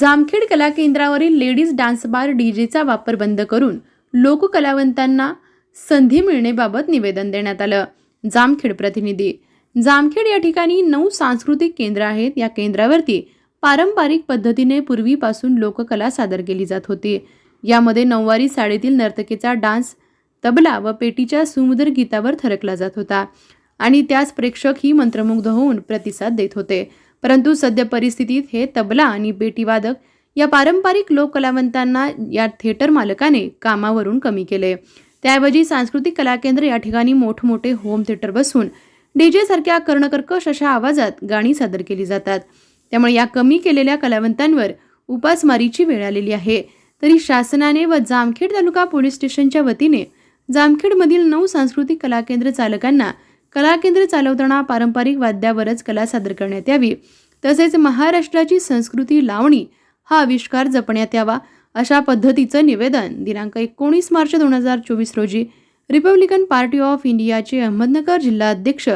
जामखेड कला केंद्रावरील ladies dance bar डीजेचा वापर बंद करून लोककलावंतांना संधी मिळण्याबाबत निवेदन देण्यात आलं. जामखेड प्रतिनिधी जामखेड या ठिकाणी नऊ सांस्कृतिक केंद्र आहेत. या केंद्रावरती पारंपरिक पद्धतीने पूर्वीपासून लोककला सादर केली जात होती. यामध्ये नऊवारी साडीतील नर्तकीचा डान्स तबला व पेटीच्या सुमधुर गीतावर थरकला जात होता आणि त्यास प्रेक्षक ही मंत्रमुग्ध होऊन प्रतिसाद देत होते. परंतु सद्य परिस्थितीत हे तबला आणि पेटीवादक या पारंपरिक लोककलावंतांना या थिएटर मालकाने कामावरून कमी केले. त्याऐवजी सांस्कृतिक कला केंद्र या ठिकाणी मोठमोठे होम थिएटर बसून डीजे सारख्या कर्णकर्कश अशा आवाजात गाणी सादर केली जातात. त्यामुळे या कमी केलेल्या कलावंतांवर उपासमारीची वेळ आलेली आहे. तरी शासनाने व जामखेड तालुका पोलीस स्टेशनच्या वतीने जामखेडमधील नऊ सांस्कृतिक कला केंद्र चालकांना कला केंद्र चालवताना पारंपरिक वाद्यावरच कला सादर करण्यात यावी. तसेच महाराष्ट्राची संस्कृती लावणी हा आविष्कार जपण्यात यावा अशा पद्धतीचं निवेदन दिनांक एकोणीस मार्च दोन हजार चोवीस रोजी रिपब्लिकन पार्टी ऑफ इंडियाचे अहमदनगर जिल्हाध्यक्ष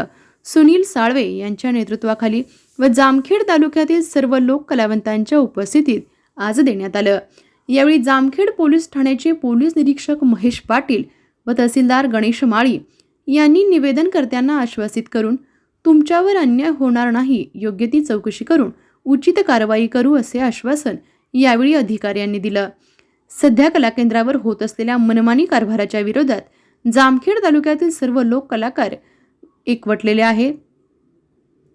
सुनील साळवे यांच्या नेतृत्वाखाली व जामखेड तालुक्यातील सर्व लोक कलावंतांच्या उपस्थितीत आज देण्यात आलं. यावेळी जामखेड पोलीस ठाण्याचे पोलीस निरीक्षक महेश पाटील व तहसीलदार गणेश माळी यांनी निवेदनकर्त्यांना आश्वासित करून तुमच्यावर अन्याय होणार नाही. योग्य ती चौकशी करून उचित कारवाई करू असे आश्वासन यावेळी अधिकाऱ्यांनी दिलं. सध्या कलाकेंद्रावर होत असलेल्या मनमानी कारभाराच्या विरोधात जामखेड तालुक्यातील सर्व लोक कलाकार एकवटलेले आहे.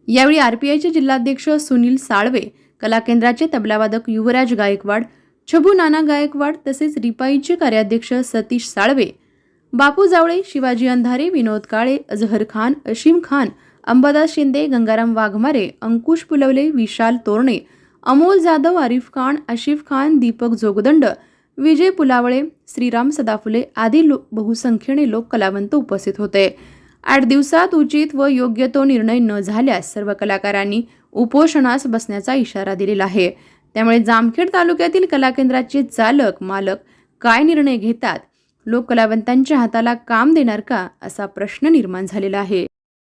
यावेळी आरपीआयचे जिल्हाध्यक्ष सुनील साळवे कलाकेंद्राचे तबलावादक युवराज गायकवाड छबू नाना गायकवाड तसेच रिपाईचे कार्याध्यक्ष सतीश साळवे बापू जावळे शिवाजी अंधारे विनोद काळे अझहर खान अशीम खान अंबादास शिंदे गंगाराम वाघमारे अंकुश पुलवले विशाल तोरणे अमोल जाधव आरिफ खान आशिफ खान दीपक जोगदंड विजय पुलावळे श्रीराम सदाफुले आदी लो बहुसंख्येने लोक कलावंत उपस्थित होते. आठ दिवसात उचित व योग्य तो निर्णय न झाल्यास सर्व कलाकारांनी उपोषणास बसण्याचा इशारा दिलेला आहे. त्यामुळे जामखेड तालुक्यातील कलाकेंद्राचे चालक मालक काय निर्णय घेतात लोक कलावंतांच्या हाताला काम देणार का असा प्रश्न निर्माण झालेला आहे.